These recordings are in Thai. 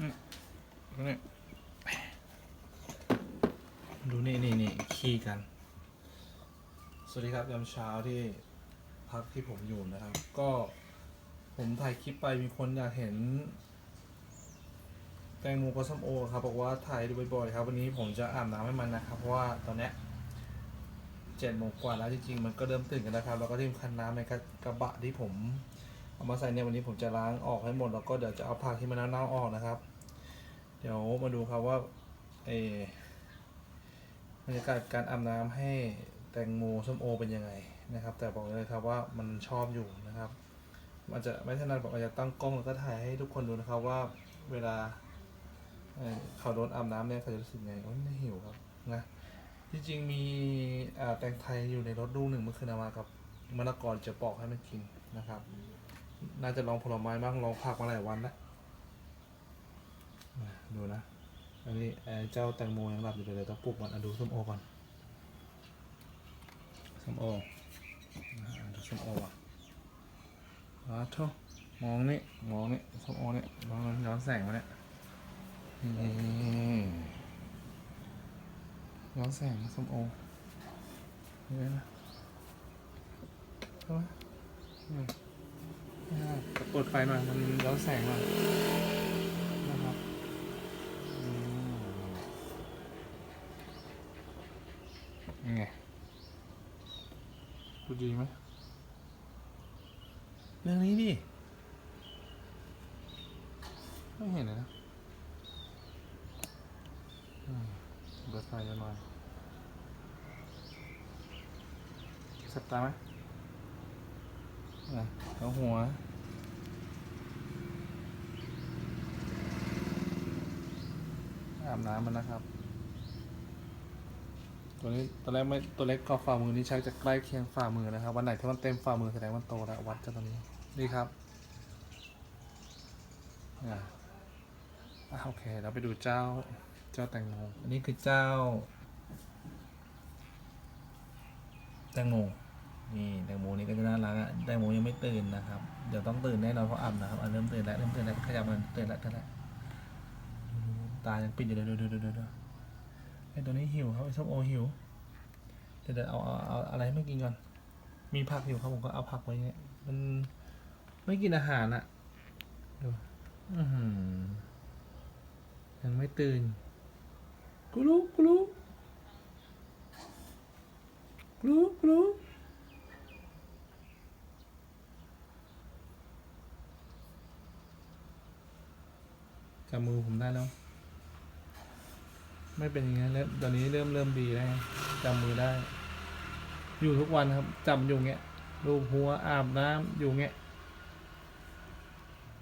นี่ดูนี่นี่นี่ขี้กัน สวัสดีครับยามเช้าที่พักที่ผมอยู่นะครับ ก็ผมถ่ายคลิปไปมีคนอยากเห็น แตงโมกับส้มโอครับบอกว่าถ่ายดูบ่อยๆครับ วันนี้ผมจะอาบน้ำให้มันนะครับ เพราะว่าตอนเนี้ยเจ็ดโมงกว่าแล้วจริงๆมันก็เริ่มตื่นกันแล้วครับ แล้วก็ที่คัญน้ำในกระบะที่ผมเอามาใส่เนี่ยวันนี้ผมจะล้างออกให้หมดแล้วก็เดี๋ยวจะเอาผักที่มันเน่าๆออกนะครับ เดี๋ยวมาดูครับว่าเอบรรยากาศการอาบน้ำให้แตงโมส้มโอเป็นยังไงนะครับ แต่บอกเลยครับว่ามันชอบอยู่นะครับมันจะไม่ถนัดบอกอาจจะตั้งกล้องแล้วก็ถ่ายให้ทุกคนดูนะครับว่าเวลาเเขาโดนอาบน้ำเนี่ยเขาจะรู้สึกไงโอ้ยไม่หิวครับนะที่จริงมีแตงไทยอยู่ในรถลูกหนึ่งเมื่อคืนเอามากับมะละกอจะปอกให้มันกินนะครับ น่าจะลองผลไม้บ้างลองผักมาหลายวันนะ ดูนะ อันนี้เอ่อเจ้าแตงโมยังหลับอยู่เลยต้องปลุกมันอะดูส้มโอก่อน ส้มโออะดูส้มโออะอ๋อโทษมองนี่ มองนี่ส้มโอนี่มองย้อนแสงมาเนี่ยนี่ย้อนแสงส้มโอเห็นไหมนะใช่ไหมนี่อ่าเปิดไฟหน่อยมันย้อนแสงหน่อยนะครับอืม ยังไงดูดีไหมเรื่องนี้ดิ ไม่เห็นเลยนะเปิดไฟกันหน่อยสับตาไหมอะเอาหัวอาบน้ำมันนะครับ ตัวนี้ตัวแรกไม่ตัวเล็กก็ฝ่ามือนี่ชักจะใกล้เคียงฝ่ามือนะครับ วันไหนที่มันเต็มฝ่ามือแสดงว่ามันโตแล้ววัดกันตรงนี้นี่ครับอ่าอ่โอเคเราไปดูเจ้าเจ้าแตงโมอันนี้คือเจ้า แตงโมนี่แตงโมนี่ก็จะน่ารักอะแตงโมยังไม่ตื่นนะครับ เดี๋ยวต้องตื่นแน่นอนเพราะอาบนะครับอะเริ่มตื่นแล้วเริ่มตื่นแล้วขยับมันตื่นแล้วตื่นแล้วตายังปิดอยู่เลยดูดูดูดูดู ไอตัวนี้หิวครับไอส้มโอหิวเดี๋ยวเดี๋ยวเอาเอาเอาอะไรให้มันกินก่อน มีผักอยู่ครับผมก็เอาผักไว้เนี่ยมันไม่กินอาหารอะดูอือหือยังไม่ตื่นกุลูกุลูกุลูกุลูจำมือผมได้แล้ว ไม่เป็นอย่างนั้นแล้วตอนนี้เริ่มเริ่มดีแล้วจำมือได้ อยู่ทุกวันครับจำอยู่เงี้ยลูบหัวอาบน้ำอยู่เงี้ย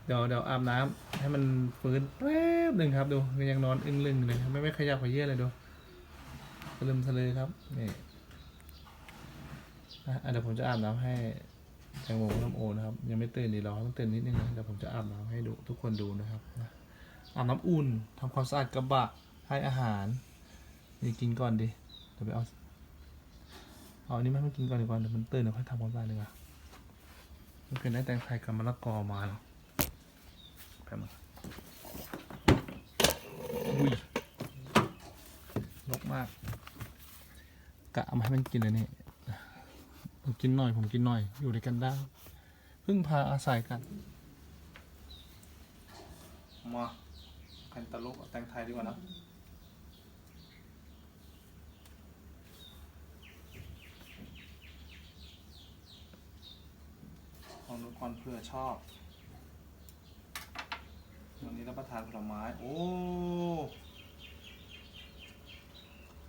เดี๋ยวเดี๋ยวอาบน้ำให้มันฟื้นแป๊บหนึ่งครับดูยังนอนอึ้งลึงเลยไม่ไม่ขยับขยื่นเลยดูสลืมสลือครับนี่อะเดี๋ยวผมจะอาบน้ำให้แตงโมน้ำโอนะครับ ยังไม่ตื่นดีรอต้องตื่นนิดนึงนะเดี๋ยวผมจะอาบน้ำให้ดูทุกคนดูนะครับอาบน้ำอุ่นทำความสะอาดกระบะ ให้อาหารนี่กินก่อนดิเดี๋ยวไปเอาเอาอันนี้ไม่ให้มันกินก่อนดีกว่าเดี๋ยวมันตื่นเดี๋ยวค่อยทำความสะอาดดีกว่ามันเป็นได้แตงไทยกับมะละกอมาแล้วแป๊บนึงอุ้ยลกมากกะเอามาให้มันกินเลยนี่ผมกินหน่อยผมกินหน่อยอยู่ด้วยกันได้พึ่งพาอาศัยกันมาแคนตาลูปแตงไทยดีกว่านะ องดูก่อนเผื่อชอบ วันนี้รับประทานผลไม้ โอ้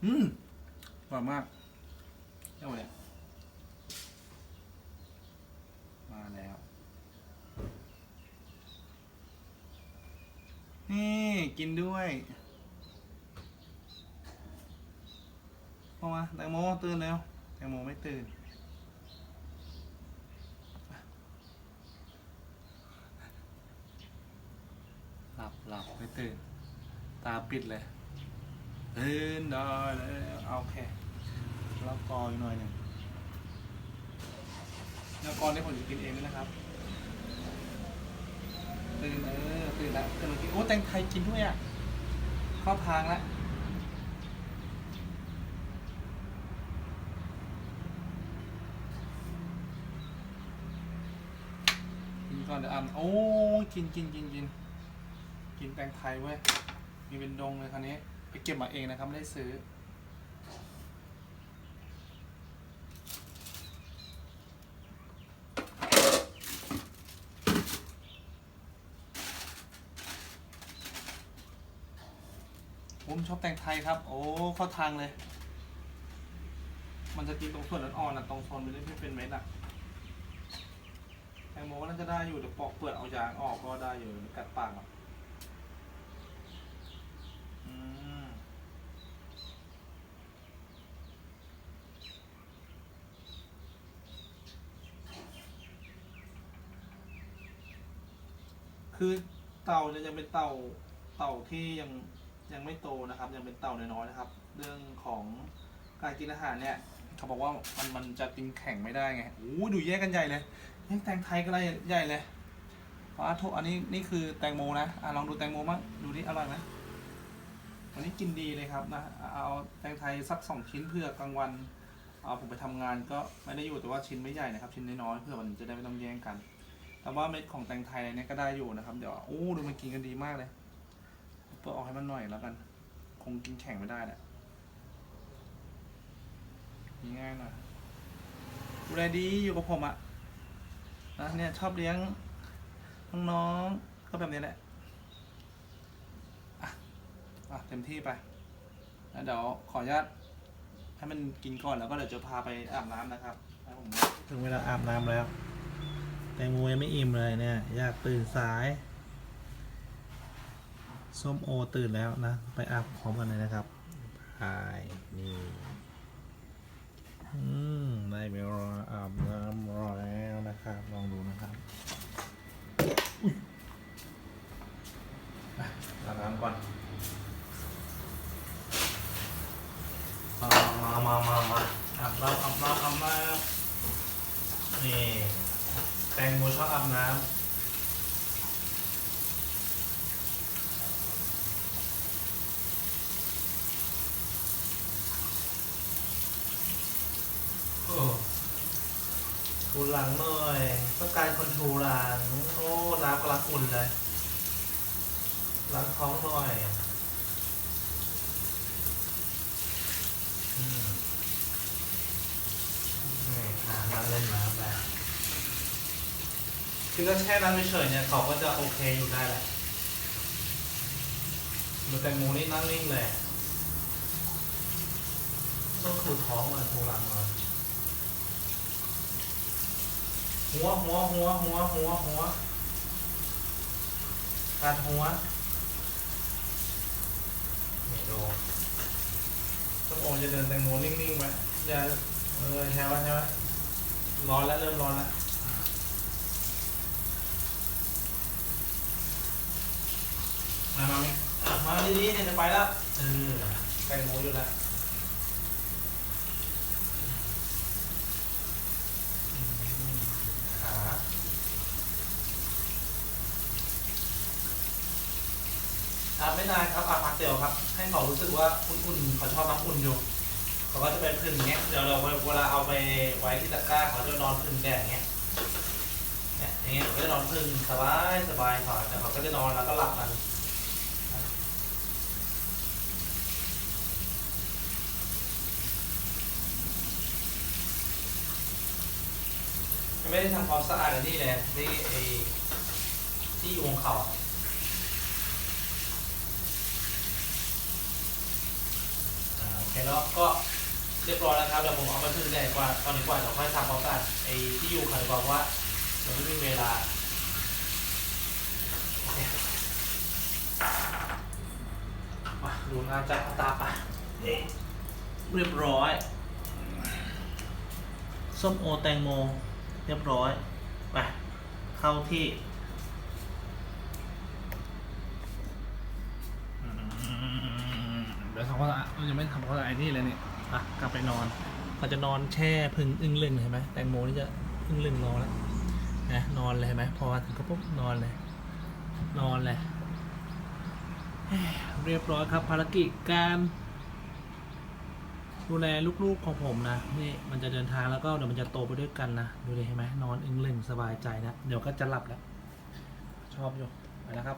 อืมอร่อยมากเจ้าเนี่ยมาแล้ว นี่กินด้วยเข้ามาแตงโมตื่นแล้วแตงโมไม่ตื่น หลับหลับไม่ ตื่น ตาปิดเลยตื่นได้แล้วเอาโอเคแล้วกออีกหน่อยหนึ่งแล้วกอนี่ผมจะกินเองด้วยนะครับ ตื่นเออตื่นแล้วกำลังกินโอ้แตงไทยกินด้วยอะเข้าทางแล้วกินก่อนเดี๋ยวอ่ำโอ้กินกินกินกิน กินแตงไทยเว้ย มีเป็นดงเลยคราวนี้ ไปเก็บมาเองนะครับ ไม่ได้ซื้อ ผมชอบแตงไทยครับ โอ้ เข้าทางเลย มันจะกินตรงส่วนอ่อนๆนะตรงโซนไม่ได้ไม่เป็นเม็ดอะแตงโมก็น่าจะได้อยู่แต่ปอกเปลือกเอายางออกก็ได้อยู่กัดปากอะอืม คือเต่าเนี่ยยังเป็นเต่าเต่าที่ยังยังไม่โตนะครับ ยังเป็นเต่าน้อยๆนะครับ เรื่องของการกินอาหารเนี่ยเขาบอกว่ามันมันจะกินแข็งไม่ได้ไงโอ้ดูแยกกันใหญ่เลยยังแตงไทยก็ได้ใหญ่เลยฟ้าโทอันนี้นี่คือแตงโมนะอะลองดูแตงโมมั้งดูนี่อร่อยไหมวันนี้กินดีเลยครับนะเอาแตงไทยสักสองชิ้นเพื่อกลางวันเอาผมไปทำงานก็ไม่ได้อยู่แต่ว่าชิ้นไม่ใหญ่นะครับ ชิ้นน้อยๆเพื่อมันจะได้ไม่ต้องแย่งกัน แต่ว่าเม็ดของแตงไทยเนี่ยก็ได้อยู่นะครับ เดี๋ยวโอ้ดูมันกินกันดีมากเลยเปิดออกให้มันหน่อยแล้วกัน คงกินแข็งไม่ได้แหละง่ายหน่อยดูแลดีอยู่กับผมอะนะเนี่ยชอบเลี้ยงน้องๆก็แบบนี้แหละอะอะเต็มที่ไปแล้วเดี๋ยวขออนุญาตให้มันกินก่อนแล้วก็เดี๋ยวจะพาไปอาบน้ำนะครับให้ผมถึงเวลาอาบน้ำแล้ว ตงโมยังไม่อิ่มเลยเนี่ย อยากตื่นสาย ส้มโอตื่นแล้วนะ ไปอาบพร้อมกันเลยนะครับไปนี่อืมได้เวลาอาบน้ำรอแล้วนะครับ ลองดูนะครับอุ๊ยอะอาบน้ำก่อนมามามามาอาบน้ำอาบน้ำอาบน้ำนี่ ตงโมชอบอาบน้ำโอ้ทูหลังหน่อยต้องการคนทูหลัง โอ้น้ำกำลังอุ่นเลยล้างท้องหน่อยอืมนี่อะนั่งเล่นน้ำไป คือถ้าแช่น้ำเฉยๆเนี่ยเขาก็จะโอเคอยู่ได้แหละมือแตงโมนี่นั่งนิ่งเลยต้องถูท้องมาถูหลังมาหัวหัวหัวหัวหัวหัวการหัวนี่ดูต้องโอจะเดินแตงโมนิ่งๆไหมอย่าเออใช่ไหมใช่ไหมร้อนแล้วเริ่มร้อนแล้ว มามามาดีๆเนี่ยจะไปแล้วเออแตงโมอยู่แล้วขาอาบไม่นานครับอาบพักเดียวครับ ให้เขารู้สึกว่าอุ่นๆเขาชอบน้ำอุ่นอยู่เขาก็จะเป็นพึ่งเงี้ยเดี๋ยวเราเวลาเอาไปไว้ที่ตะกร้าเขาจะนอนพึ่งแดดอย่างเงี้ยเนี่ยอย่างเงี้ยเขาจะนอนพึ่งสบายสบายเขาแต่เขาก็จะนอนแล้วก็หลับกัน ไม่ได้ทำความสะอาดอันนี้เลยที่ไอ้ที่อยู่ของเขาอ่าโอเคแล้วก็เรียบร้อยแล้วครับเดี๋ยวผมเอามาขึ้นแดดกว่าตอนนี้กว่าเดี๋ยวค่อยทำความสะอาดไอ้ที่อยู่เขาดีกว่าเพราะว่าเราไม่มีเวลาโอเคมาดูงานจากตาปนี่เรียบร้อยส้มโอแตงโม รียบร้อย ไป เข้าที่เดี๋ยวทำความสะอาดยังไม่ทำความสะอาดไอ้นี่เลยเนี่ยอะกลับไปนอนเขาจะนอนแช่พึ่งอึ้งลึงเห็นไหมแตงโมนี่จะอึ้งลึงรอแล้วนะนอนเลยเห็นไหมพอมาถึงก็ปุ๊บนอนเลย นอนเลย เรียบร้อยครับภารกิจการ ดูแลลูกๆของผมนะนี่มันจะเดินทางแล้วก็เดี๋ยวมันจะโตไปด้วยกันนะดูเลยเห็นไหมนอนอึ้งลึงสบายใจนะ เดี๋ยวก็จะหลับแล้ว ชอบอยู่ไปแล้วครับ